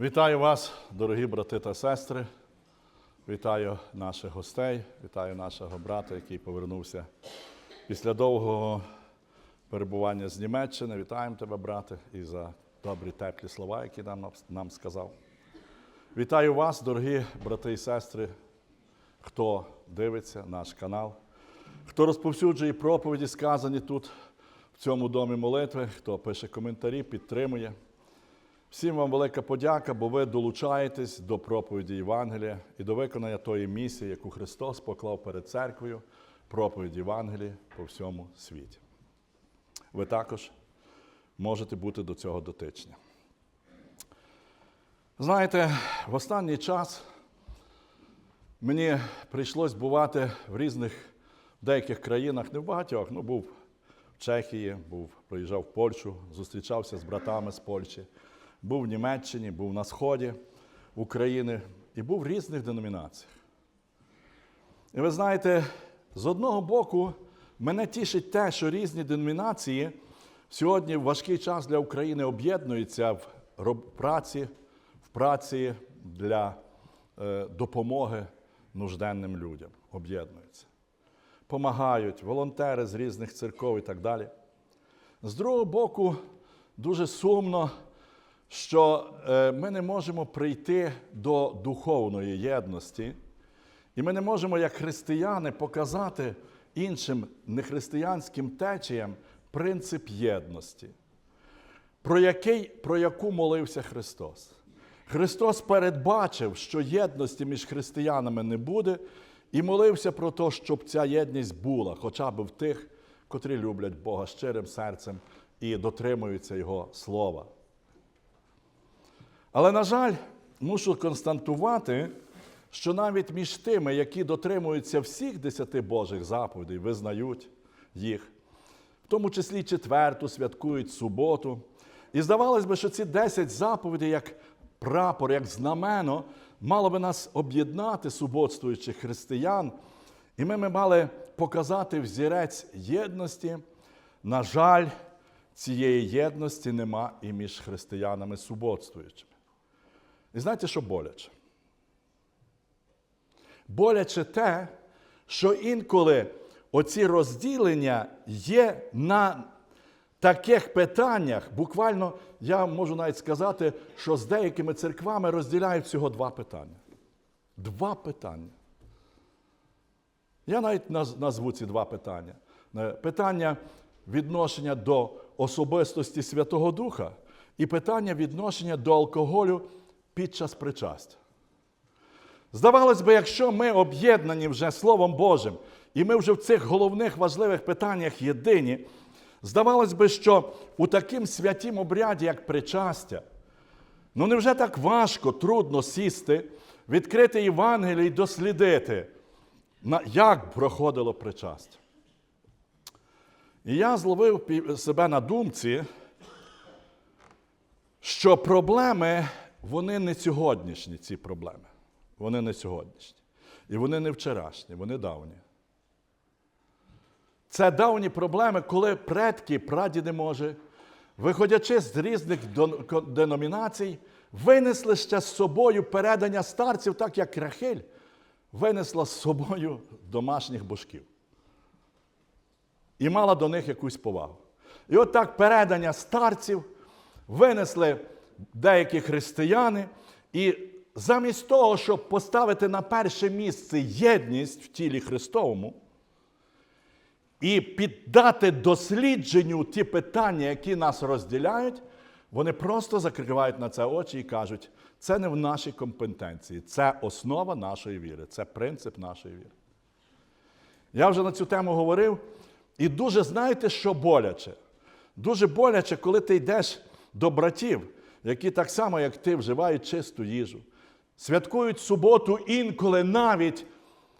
Вітаю вас, дорогі брати та сестри. Вітаю наших гостей, вітаю нашого брата, який повернувся після довгого перебування з Німеччини. Вітаємо тебе, брате, і за добрі теплі слова, які нам, нам сказав. Вітаю вас, дорогі брати і сестри, хто дивиться наш канал, хто розповсюджує проповіді, сказані тут, в цьому домі молитви, хто пише коментарі, підтримує. Всім вам велика подяка, бо ви долучаєтесь до проповіді Євангелія і до виконання тої місії, яку Христос поклав перед церквою, проповідь Євангелія по всьому світі. Ви також можете бути до цього дотичні. Знаєте, в останній час мені прийшлось бувати в різних деяких країнах, не в багатьох, ну був в Чехії, був, приїжджав в Польщу, зустрічався з братами з Польщі, був в Німеччині, був на Сході України і був в різних деномінаціях. І ви знаєте, з одного боку, мене тішить те, що різні деномінації сьогодні в важкий час для України об'єднуються в праці, в праці для е, допомоги нужденним людям. Об'єднуються. Помагають волонтери з різних церков і так далі. З другого боку, дуже сумно, що е, ми не можемо прийти до духовної єдності, і ми не можемо, як християни, показати іншим нехристиянським течіям принцип єдності, про, який, про яку молився Христос. Христос передбачив, що єдності між християнами не буде, і молився про те, щоб ця єдність була, хоча б в тих, котрі люблять Бога щирим серцем і дотримуються Його слова. Але, на жаль, мушу констатувати, що навіть між тими, які дотримуються всіх десяти Божих заповідей, визнають їх, в тому числі четверту, святкують суботу. І здавалось би, що ці десять заповідей, як прапор, як знамено, мало би нас об'єднати суботствуючих християн, і ми, ми мали показати взірець єдності. На жаль, цієї єдності нема і між християнами суботствуючими. І знаєте, що боляче? Боляче те, що інколи оці розділення є на таких питаннях, буквально я можу навіть сказати, що з деякими церквами розділяють всього два питання. Два питання. Я навіть назву ці два питання. Е, Питання відношення до особистості Святого Духа і питання відношення до алкоголю під час причастя. Здавалось би, якщо ми об'єднані вже Словом Божим, і ми вже в цих головних важливих питаннях єдині, здавалось би, що у таким святім обряді, як причастя, ну невже так важко, трудно сісти, відкрити Євангеліє і дослідити, як проходило причастя? І я зловив себе на думці, що проблеми, вони не сьогоднішні, ці проблеми. Вони не сьогоднішні. І вони не вчорашні, вони давні. Це давні проблеми, коли предки, прадіди може, виходячи з різних деномінацій, винесли ще з собою передання старців, так як Рахиль винесла з собою домашніх божків. І мала до них якусь повагу. І от так передання старців винесли деякі християни, і замість того, щоб поставити на перше місце єдність в тілі Христовому і піддати дослідженню ті питання, які нас розділяють, вони просто закривають на це очі і кажуть, це не в нашій компетенції, це основа нашої віри, це принцип нашої віри. Я вже на цю тему говорив, і дуже знаєте, що боляче? Дуже боляче, коли ти йдеш до братів, які так само, як ти, вживають чисту їжу, святкують суботу інколи навіть,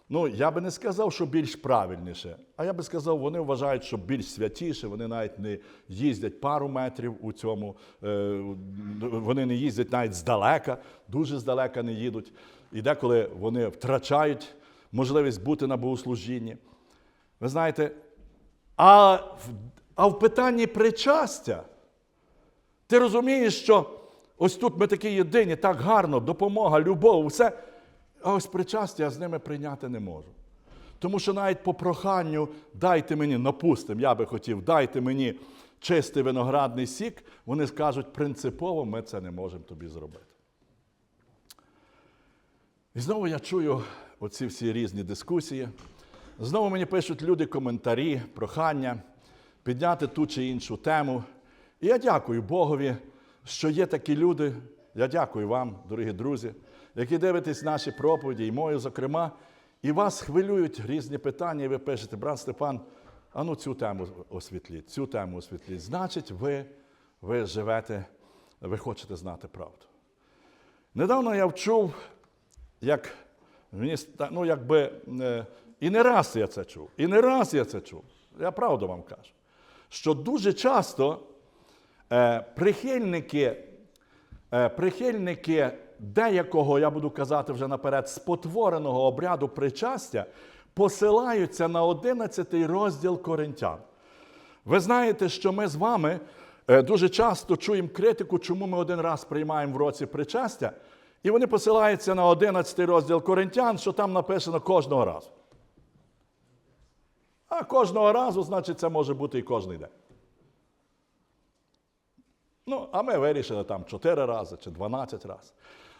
ну я би не сказав, що більш правильніше, а я би сказав, вони вважають, що більш святіше, вони навіть не їздять пару метрів у цьому, е, вони не їздять навіть здалека, дуже здалека не їдуть. І деколи вони втрачають можливість бути на богослужінні. Ви знаєте, а в, а в питанні причастя, ти розумієш, що Ось тут ми такі єдині, так гарно, допомога, любов, все. А ось причастя я з ними прийняти не можу. Тому що навіть по проханню дайте мені, напустим, я би хотів, дайте мені чистий виноградний сік, вони скажуть, принципово ми це не можемо тобі зробити. І знову я чую оці всі різні дискусії. Знову мені пишуть люди коментарі, прохання підняти ту чи іншу тему. І я дякую Богові, що є такі люди. Я дякую вам, дорогі друзі, які дивитесь наші проповіді, і мою, зокрема, і вас хвилюють різні питання, і ви пишете, брат Степан, а ну цю тему освітліть, цю тему освітліть. Значить, ви, ви живете, ви хочете знати правду. Недавно я вчув, як мені ну, якби, е, і не раз я це чув, і не раз я це чув. Я правду вам кажу. Що дуже часто прихильники, е, прихильники деякого, я буду казати вже наперед, спотвореного обряду причастя посилаються на 11 розділ Коринтян. Ви знаєте, що ми з вами е, дуже часто чуємо критику, чому ми один раз приймаємо в році причастя, і вони посилаються на 11 розділ Коринтян, що там написано кожного разу. А кожного разу, значить, це може бути і кожний день. Ну, а ми вирішили там 4 рази чи 12 разів.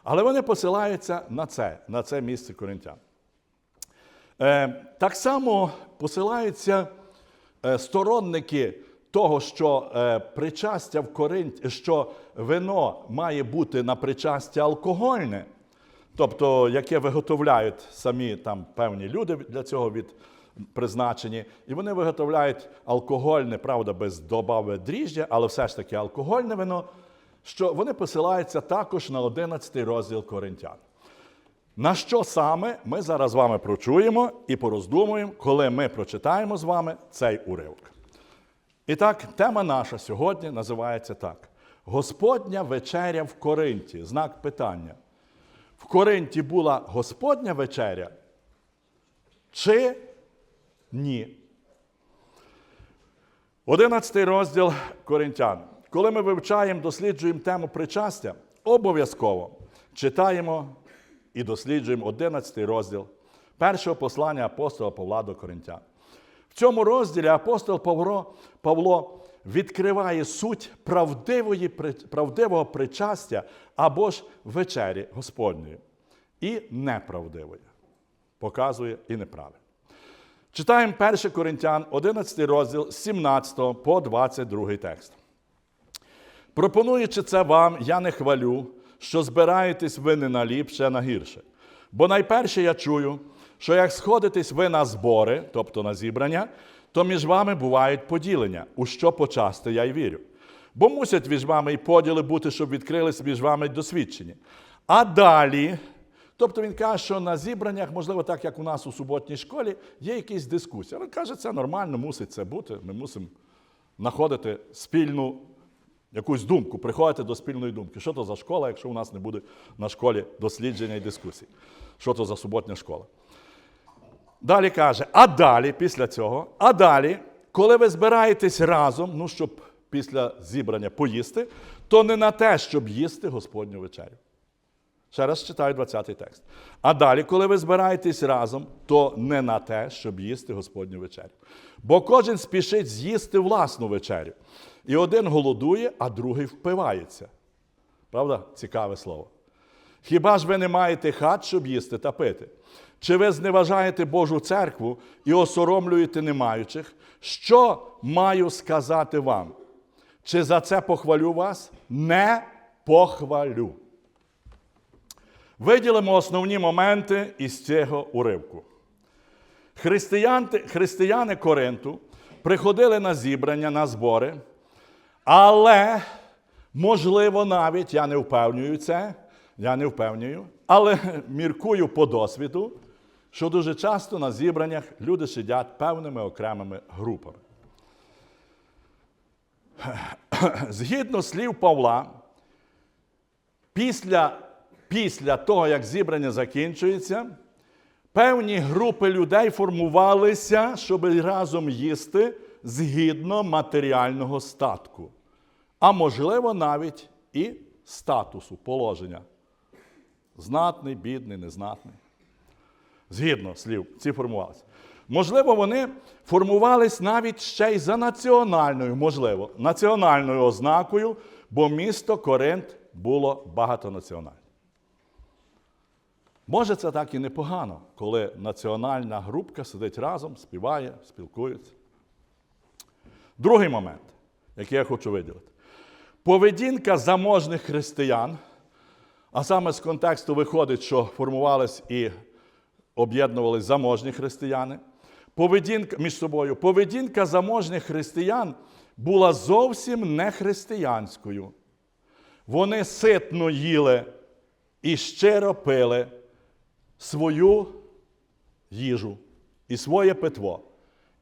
Але вони посилаються на це, на це місце Коринтян. Е, так само посилаються е, сторонники того, що е, причастя в Коринті, що вино має бути на причастя алкогольне, тобто яке виготовляють самі там певні люди для цього від призначені, і вони виготовляють алкогольне, правда, без добави дріжджя, але все ж таки алкогольне вино, що вони посилаються також на 11 розділ Коринтян. На що саме ми зараз з вами прочуємо і пороздумуємо, коли ми прочитаємо з вами цей уривок. І так, тема наша сьогодні називається так: Господня вечеря в Коринті. Знак питання. В Коринті була Господня вечеря чи ні? 11 розділ Коринтян. Коли ми вивчаємо, досліджуємо тему причастя, обов'язково читаємо і досліджуємо 11 розділ першого послання апостола Павла до Коринтян. В цьому розділі апостол Павло, Павло відкриває суть правдивої, правдивого причастя або ж вечері Господньої і неправдивої. Показує і неправильно. Читаємо 1 Коринтян, 11 розділ 17 по 22 текст. Пропонуючи це вам, я не хвалю, що збираєтесь ви не на ліпше, а на гірше. Бо найперше я чую, що як сходитесь ви на збори, тобто на зібрання, то між вами бувають поділення, у що почасти я й вірю. Бо мусять між вами і поділи бути, щоб відкрились між вами досвідчені. А далі, тобто він каже, що на зібраннях, можливо, так як у нас у суботній школі, є якісь дискусії. Але каже, це нормально, мусить це бути. Ми мусимо знаходити спільну якусь думку, приходити до спільної думки. Що то за школа, якщо у нас не буде на школі дослідження і дискусій? Що то за суботня школа? Далі каже, а далі, після цього, а далі, коли ви збираєтесь разом, ну, щоб після зібрання поїсти, то не на те, щоб їсти Господню вечерю. Ще раз читаю 20-й текст. А далі, коли ви збираєтесь разом, то не на те, щоб їсти Господню вечерю. Бо кожен спішить з'їсти власну вечерю. І один голодує, а другий впивається. Правда? Цікаве слово. Хіба ж ви не маєте хат, щоб їсти та пити? Чи ви зневажаєте Божу церкву і осоромлюєте немаючих? Що маю сказати вам? Чи за це похвалю вас? Не похвалю. Виділимо основні моменти із цього уривку. Християни, християни Коринту приходили на зібрання, на збори, але, можливо, навіть, я не впевнюю це, я не впевнюю, але міркую по досвіду, що дуже часто на зібраннях люди сидять певними окремими групами. Згідно слів Павла, після, після того, як зібрання закінчується, певні групи людей формувалися, щоб разом їсти згідно матеріального статку, а можливо, навіть і статусу, положення. Знатний, бідний, незнатний. Згідно слів, ці формувалися. Можливо, вони формувались навіть ще й за національною, можливо, національною ознакою, бо місто Коринт було багатонаціональне. Може, це так і непогано, коли національна групка сидить разом, співає, спілкується. Другий момент, який я хочу виділити. Поведінка заможних християн, а саме з контексту виходить, що формувались і об'єднувались заможні християни. Поведінка між собою, поведінка заможних християн була зовсім не християнською. Вони ситно їли і щиро пили свою їжу і своє питво.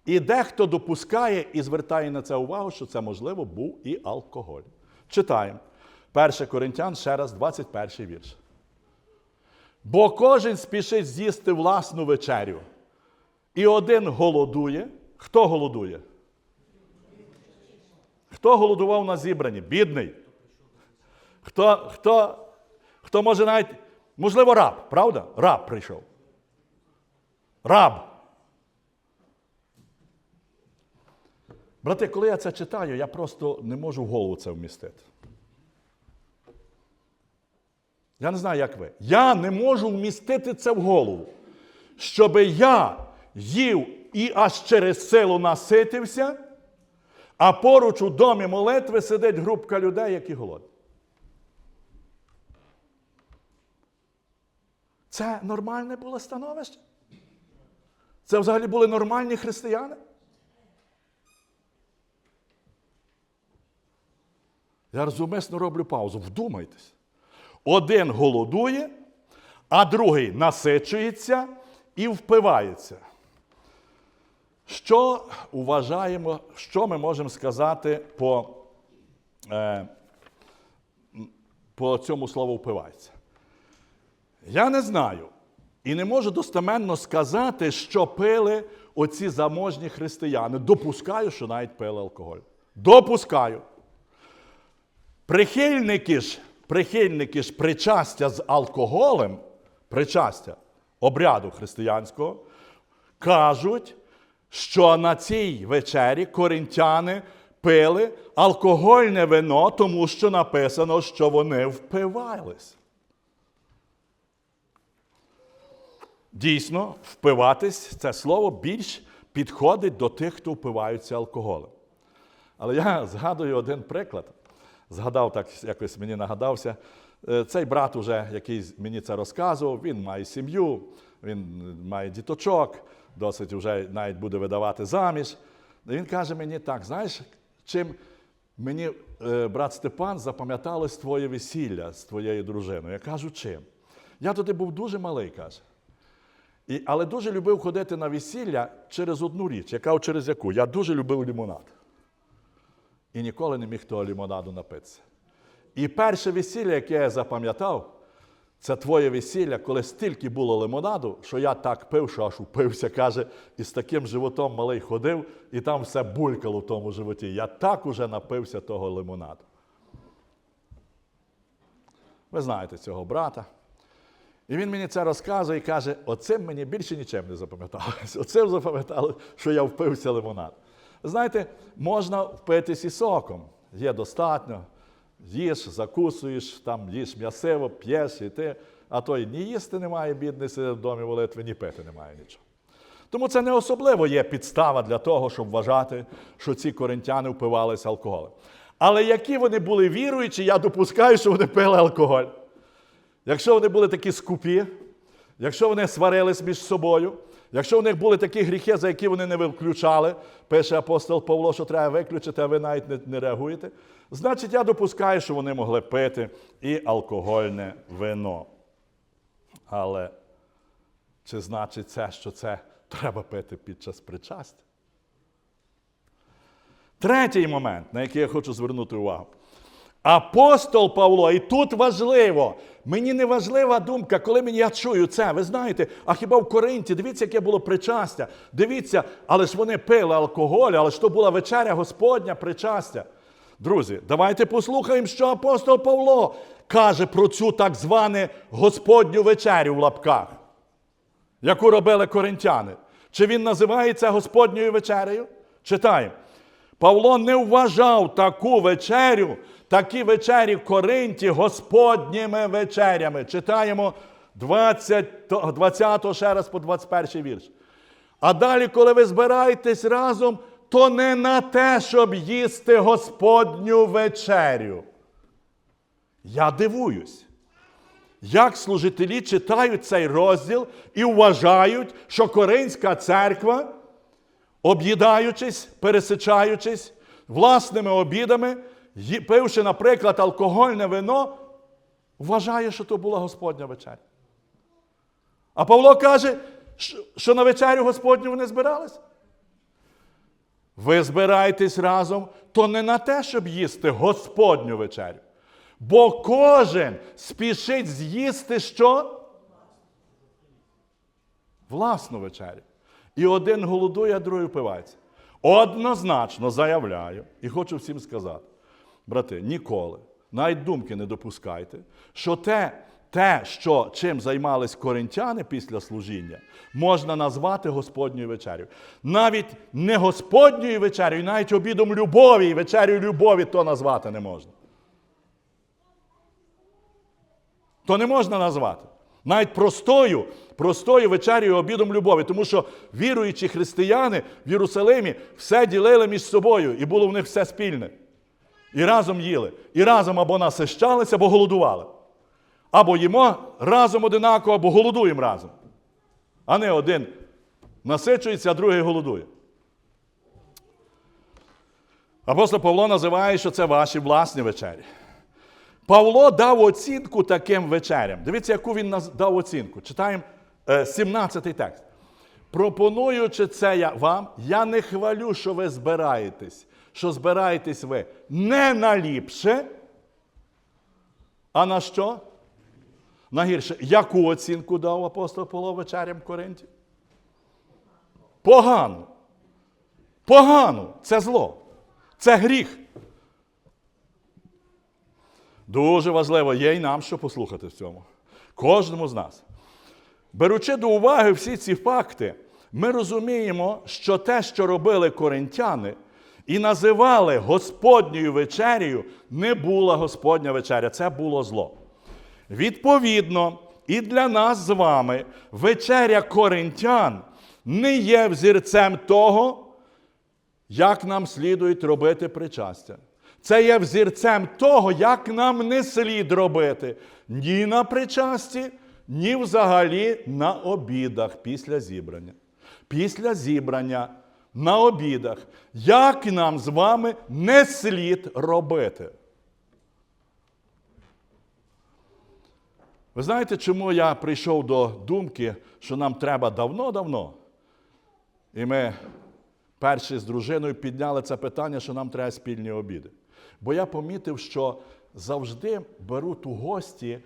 І дехто допускає і звертає на це увагу, що це, можливо, був і алкоголь. Читаємо. 1 Коринтян, ще раз, 21 вірш. Бо кожен спішить з'їсти власну вечерю. І один голодує. Хто голодує? Хто голодував на зібранні? Бідний. Хто, хто, хто може навіть, можливо, раб, правда? Раб прийшов. Раб. Брати, коли я це читаю, я просто не можу в голову це вмістити. Я не знаю, як ви. Я не можу вмістити це в голову. Щоби я їв і аж через силу наситився, а поруч у домі молитви сидить групка людей, які голодні. Це нормальне було становище? Це взагалі були нормальні християни? Я розумисно роблю паузу. Вдумайтесь. Один голодує, а другий насичується і впивається. Що вважаємо, що ми можемо сказати по, е, по цьому слову впивається? Я не знаю і не можу достеменно сказати, що пили оці заможні християни. Допускаю, що навіть пили алкоголь. Допускаю. Прихильники ж, прихильники ж причастя з алкоголем, причастя обряду християнського, кажуть, що на цій вечері коринтяни пили алкогольне вино, тому що написано, що вони впивались. Дійсно, впиватись це слово більш підходить до тих, хто впиваються алкоголем. Але я згадую один приклад. Згадав так, якось мені нагадався. Е, Цей брат, уже, який мені це розказував, він має сім'ю, він має діточок, досить вже навіть буде видавати заміж. Він каже мені так: знаєш, чим мені, е, брат Степан, запам'яталось твоє весілля з твоєю дружиною? Я кажу, чим? Я тоді був дуже малий, каже. І, але дуже любив ходити на весілля через одну річ, яка через яку? Я дуже любив лімонад. І ніколи не міг того лімонаду напитися. І перше весілля, яке я запам'ятав, це твоє весілля, коли стільки було лимонаду, що я так пив, що аж упився, каже, і з таким животом малий ходив, і там все булькало в тому животі. Я так уже напився того лимонаду. Ви знаєте цього брата. І він мені це розказує і каже: оцим мені більше нічим не запам'яталося. Оцим запам'яталося, що я впився лимонад. Знаєте, можна впитись і соком. Є достатньо. Їш, закусуєш, там їш м'ясиво, п'єш і ти, а то й ні їсти немає, бідний сидить в домі молитви, ні пити немає нічого. Тому це не особливо є підстава для того, щоб вважати, що ці коринтяни впивалися алкоголем. Але які вони були віруючі, я допускаю, що вони пили алкоголь. Якщо вони були такі скупі, якщо вони сварились між собою, якщо у них були такі гріхи, за які вони не виключали, пише апостол Павло, що треба виключити, а ви навіть не, не реагуєте, значить я допускаю, що вони могли пити і алкогольне вино. Але чи значить це, що це треба пити під час причастя? Третій момент, на який я хочу звернути увагу. Апостол Павло, і тут важливо, мені не важлива думка, коли мені я чую це. Ви знаєте, а хіба в Коринті, дивіться, яке було причастя. Дивіться, але ж вони пили алкоголь, але ж то була вечеря Господня причастя. Друзі, давайте послухаємо, що апостол Павло каже про цю так звану Господню вечерю в лапках, яку робили коринтяни? Чи він називається Господньою вечерею? Читаємо. Павло не вважав таку вечерю, такі вечері в Коринті Господніми вечерями. Читаємо 20, 20 ще раз по 21 вірш. А далі, коли ви збираєтесь разом, то не на те, щоб їсти Господню вечерю. Я дивуюсь, як служителі читають цей розділ і вважають, що Коринська церква, об'їдаючись, пересичаючись власними обідами, пивши, наприклад, алкогольне вино, вважає, що то була Господня вечеря. А Павло каже, що- на вечерю Господню вони збирались. Ви збираєтесь разом, то не на те, щоб їсти Господню вечерю. Бо кожен спішить з'їсти що? Власну вечерю. І один голодує, а другий впивається. Однозначно заявляю, і хочу всім сказати, брати, ніколи, навіть думки не допускайте, що те, те, що чим займались коринтяни після служіння, можна назвати Господньою вечерю. Навіть не Господньою вечерю, навіть обідом любові і вечерю любові то назвати не можна. То не можна назвати. Навіть простою, простою вечерю обідом любові, тому що віруючі християни в Єрусалимі все ділили між собою, і було в них все спільне. І разом їли. І разом або насищалися, або голодували. Або їмо разом одинаково, або голодуємо разом. А не один насичується, а другий голодує. Апостол Павло називає, що це ваші власні вечері. Павло дав оцінку таким вечерям. Дивіться, яку він дав оцінку. Читаємо е, 17 текст. Пропонуючи це вам, я не хвалю, що ви збираєтесь, що збираєтесь ви не на ліпше, а на що? На гірше. Яку оцінку дав апостол Павло вечерям в Коринті? Погану. Погану. Це зло. Це гріх. Дуже важливо є і нам що послухати в цьому. Кожному з нас. Беручи до уваги всі ці факти, ми розуміємо, що те, що робили коринтяни, і називали Господньою вечерею, не була Господня вечеря, це було зло. Відповідно, і для нас з вами вечеря коринтян не є взірцем того, як нам слідують робити причастя. Це є взірцем того, як нам не слід робити ні на причасті, ні взагалі на обідах після зібрання. Після зібрання на обідах, як нам з вами не слід робити. Ви знаєте, чому я прийшов до думки, що нам треба давно-давно? І ми перші з дружиною підняли це питання, що нам треба спільні обіди. Бо я помітив, що завжди беруть у гості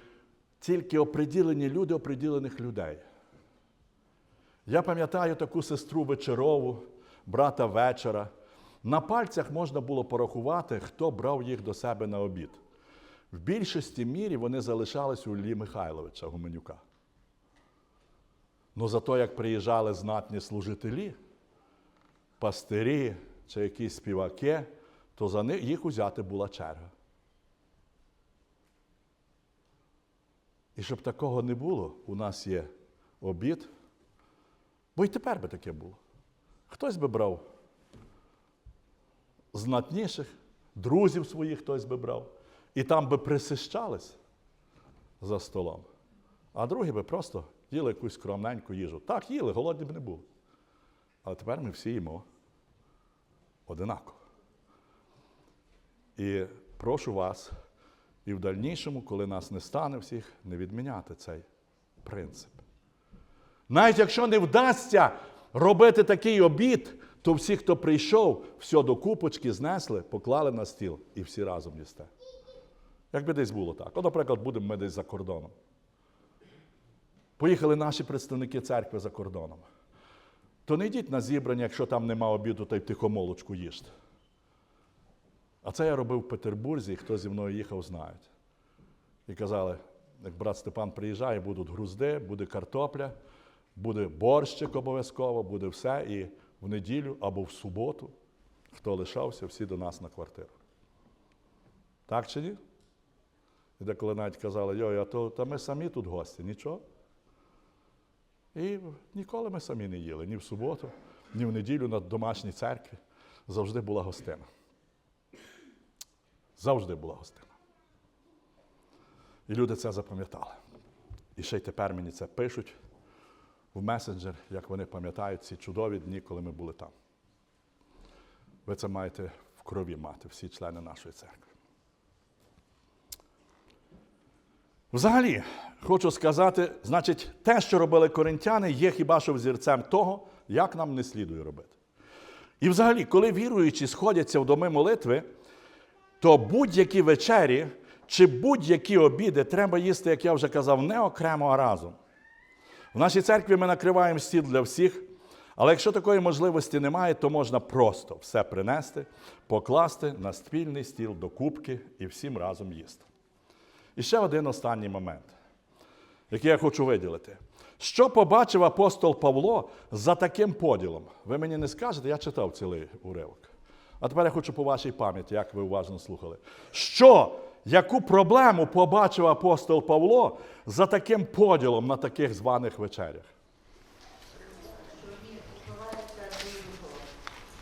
тільки оприділені люди оприділених людей. Я пам'ятаю таку сестру вечерову, брата вечора. На пальцях можна було порахувати, хто брав їх до себе на обід. В більшості мірі вони залишались у Іллі Михайловича Гуменюка. Ну зато як приїжджали знатні служителі, пастирі чи якісь співаки, то за них їх узяти була черга. І щоб такого не було, у нас є обід. Бо й тепер би таке було. Хтось би брав знатніших, друзів своїх хтось би брав, і там би присищались за столом. А другі би просто їли якусь скромненьку їжу. Так, їли, голодні б не були. Але тепер ми всі їмо одинаково. І прошу вас, і в дальнішому, коли нас не стане всіх, не відміняти цей принцип. Навіть якщо не вдасться робити такий обід, то всі, хто прийшов, все до купочки знесли, поклали на стіл і всі разом їсте. Якби десь було так. От, наприклад, будемо ми десь за кордоном. Поїхали наші представники церкви за кордоном. То не йдіть на зібрання, якщо там нема обіду, та й тихомолочку їжте. А це я робив в Петербурзі, і хто зі мною їхав, знають. і казали, як брат Степан приїжджає, будуть грузди, буде картопля, буде борщик обов'язково, буде все. І в неділю або в суботу, хто лишався, всі до нас на квартиру. Так чи ні? І деколи навіть казали, йой, а то та ми самі тут гості, нічого. І ніколи ми самі не їли, ні в суботу, ні в неділю на домашній церкві. Завжди була гостина. Завжди була гостина. І люди це запам'ятали. І ще й тепер мені це пишуть в месенджер, як вони пам'ятають ці чудові дні, коли ми були там. Ви це маєте в крові мати, всі члени нашої церкви. Взагалі, хочу сказати, значить, те, що робили коринтяни, є хіба що взірцем того, як нам не слідує робити. І взагалі, коли віруючі сходяться в доми молитви, то будь-які вечері чи будь-які обіди треба їсти, як я вже казав, не окремо, а разом. В нашій церкві ми накриваємо стіл для всіх, але якщо такої можливості немає, то можна просто все принести, покласти на спільний стіл до кубки і всім разом їсти. І ще один останній момент, який я хочу виділити. Що побачив апостол Павло за таким поділом? Ви мені не скажете, я читав цілий уривок. А тепер я хочу по вашій пам'яті, як ви уважно слухали. Що, яку проблему побачив апостол Павло за таким поділом на таких званих вечерях?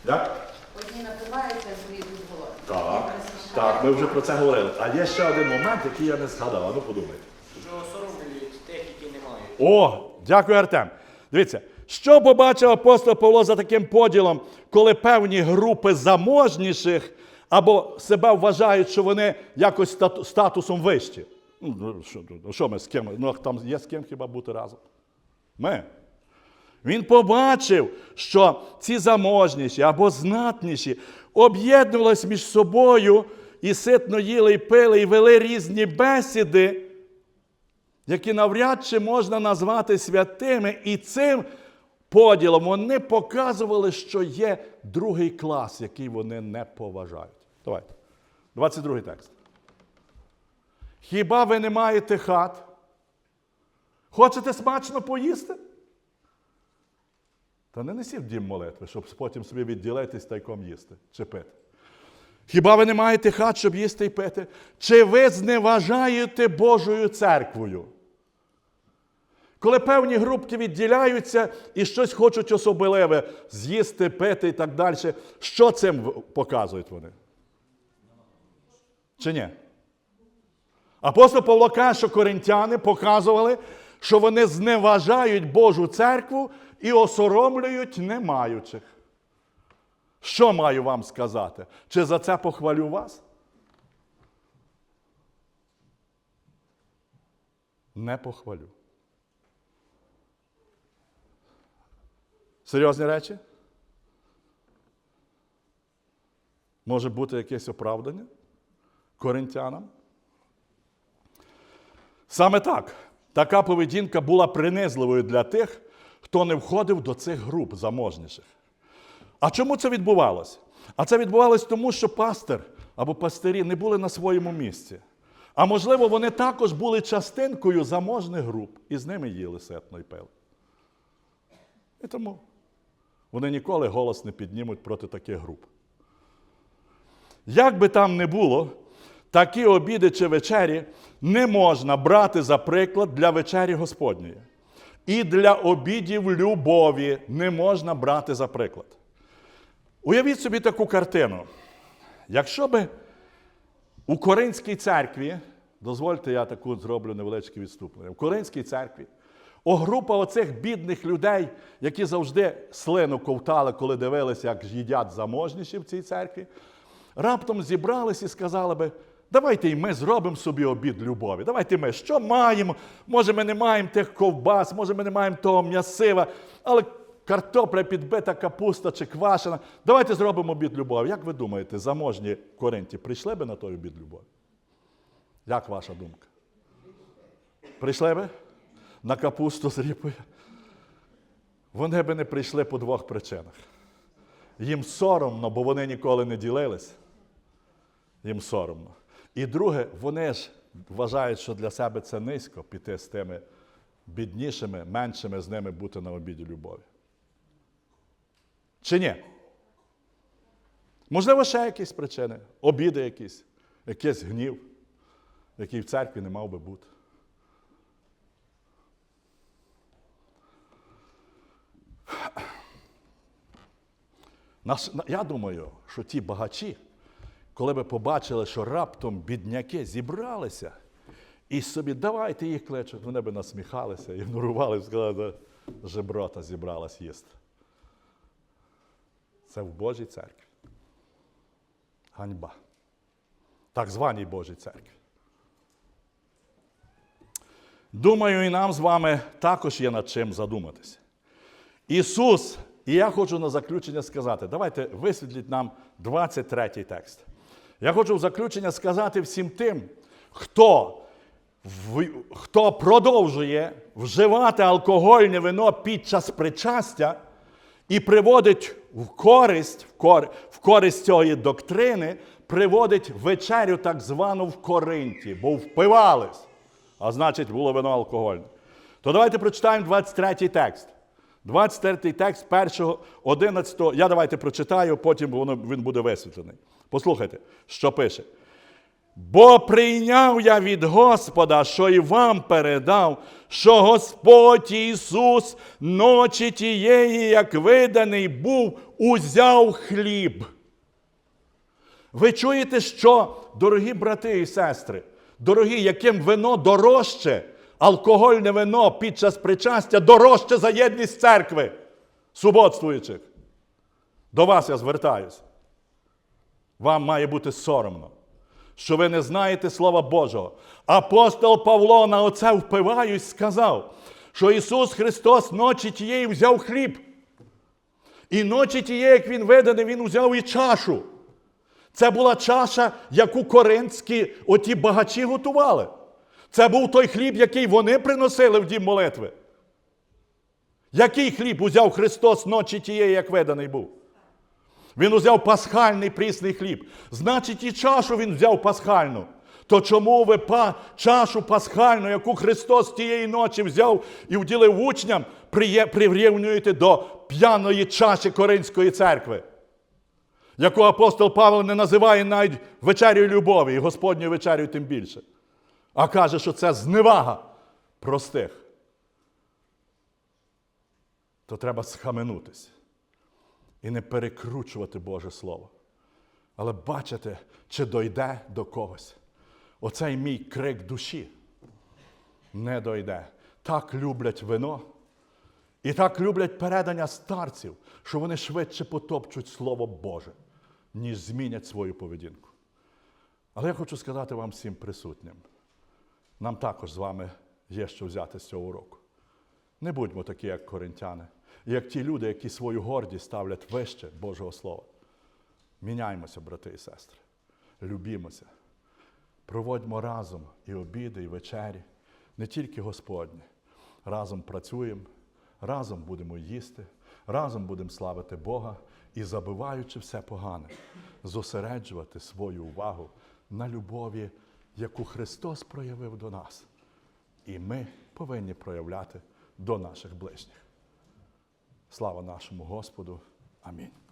Як? Одні напиваються, другі тут голодні. Так, так, ми вже про це говорили. А є ще один момент, який я не згадав. А ну подумайте. Що осоромлюють тих, які не мають. О, дякую, Артем. Дивіться, що побачив апостол Павло за таким поділом, коли певні групи заможніших або себе вважають, що вони якось статусом вищі. Ну, ну, що, ну, що ми з ким? Ну, там є з ким хіба бути разом? Ми. Він побачив, що ці заможніші або знатніші об'єднувались між собою і ситно їли і пили, і вели різні бесіди, які навряд чи можна назвати святими, і цим поділом вони показували, що є другий клас, який вони не поважають. Давайте. 22 текст. Хіба ви не маєте хат? Хочете смачно поїсти? Та не несіть в дім молитви, щоб потім собі відділитись тайком їсти чи пити. Хіба ви не маєте хат, щоб їсти і пити? Чи ви зневажаєте Божою церквою? Коли певні групки відділяються і щось хочуть особливе з'їсти, пити і так далі, що цим показують вони? Чи ні? Апостол Павло каже, що коринтяни показували, що вони зневажають Божу церкву і осоромлюють немаючих. Що маю вам сказати? Чи за це похвалю вас? Не похвалю. Серйозні речі? Може бути якесь оправдання коринтянам? Саме так. Така поведінка була принизливою для тих, хто не входив до цих груп заможніших. А чому це відбувалося? А це відбувалося тому, що пастир або пастирі не були на своєму місці. А можливо, вони також були частинкою заможних груп і з ними їли сетно і пили. І тому вони ніколи голос не піднімуть проти таких груп. Як би там не було, такі обіди чи вечері не можна брати за приклад для вечері Господньої. І для обідів любові не можна брати за приклад. Уявіть собі таку картину. Якщо би у Коринській церкві, дозвольте, я таку зроблю невеличке відступлення. У Коринській церкві о група оцих бідних людей, які завжди слину ковтали, коли дивилися, як їдять заможніші в цій церкві, раптом зібрались і сказали би, давайте і ми зробимо собі обід любові. Давайте ми що маємо? Може, ми не маємо тих ковбас, може, ми не маємо того м'ясива, але картопля підбита, капуста чи квашена. Давайте зробимо обід любові. Як ви думаєте, заможні коринті прийшли би на той обід любові? Як ваша думка? Прийшли би? На капусту з ріпою? Вони би не прийшли по двох причинах. Їм соромно, бо вони ніколи не ділились. Їм соромно. І друге, вони ж вважають, що для себе це низько піти з тими біднішими, меншими з ними бути на обіді любові. Чи ні? Можливо, ще якісь причини, обіди якісь, якийсь гнів, який в церкві не мав би бути. Я думаю, що ті багачі, коли би побачили, що раптом бідняки зібралися, і собі давайте їх кличуть, вони би насміхалися, ігнорували, сказали, «Да, жеброта зібралась їсти. Це в Божій церкві. Ганьба. Так званій Божій церкві. Думаю, і нам з вами також є над чим задуматися. Ісус, і я хочу на заключення сказати, давайте висвітліть нам 23 текст. Я хочу в заключення сказати всім тим, хто, хто продовжує вживати алкогольне вино під час причастя і приводить в користь, в, кор, в користь цієї доктрини, приводить вечерю так звану в Коринті, бо впивались, а значить було вино алкогольне. То давайте прочитаємо 23 текст. 23 текст першого, 11. Я давайте прочитаю, потім він буде висвітлений. Послухайте, що пише. Бо прийняв я від Господа, що і вам передав, що Господь Ісус ночі тієї, як виданий був, узяв хліб. Ви чуєте, що, дорогі брати і сестри, дорогі, яким вино дорожче, алкогольне вино під час причастя дорожче за єдність церкви, суботствуючих. До вас я звертаюся. Вам має бути соромно, що ви не знаєте Слова Божого. Апостол Павло на оце впиваючись, сказав, що Ісус Христос ночі тієї взяв хліб. І ночі тієї, як Він виданий, Він взяв і чашу. Це була чаша, яку коринські оті багачі готували. Це був той хліб, який вони приносили в дім молитви. Який хліб узяв Христос ночі тієї, як виданий був? Він узяв пасхальний прісний хліб. Значить, і чашу він взяв пасхальну. То чому ви па, чашу пасхальну, яку Христос тієї ночі взяв і вділив учням, прирівнюєте до п'яної чаші Коринської церкви? яку апостол Павло не називає навіть вечерю любові, і Господньою вечерю тим більше. А каже, що це зневага простих. То треба схаменутися і не перекручувати Боже Слово. Але бачите, чи дойде до когось. Оцей мій крик душі не дойде. Так люблять вино. І так люблять передання старців, що вони швидше потопчуть Слово Боже, ніж змінять свою поведінку. Але я хочу сказати вам всім присутнім, нам також з вами є що взяти з цього уроку. Не будьмо такі, як коринтяни, як ті люди, які свою гордість ставлять вище Божого Слова. Міняймося, брати і сестри, любімося, проводьмо разом і обіди, і вечері, не тільки Господні. Разом працюємо, разом будемо їсти, разом будемо славити Бога і, забиваючи все погане, зосереджувати свою увагу на любові, яку Христос проявив до нас. І ми повинні проявляти до наших ближніх. Слава нашому Господу. Амінь.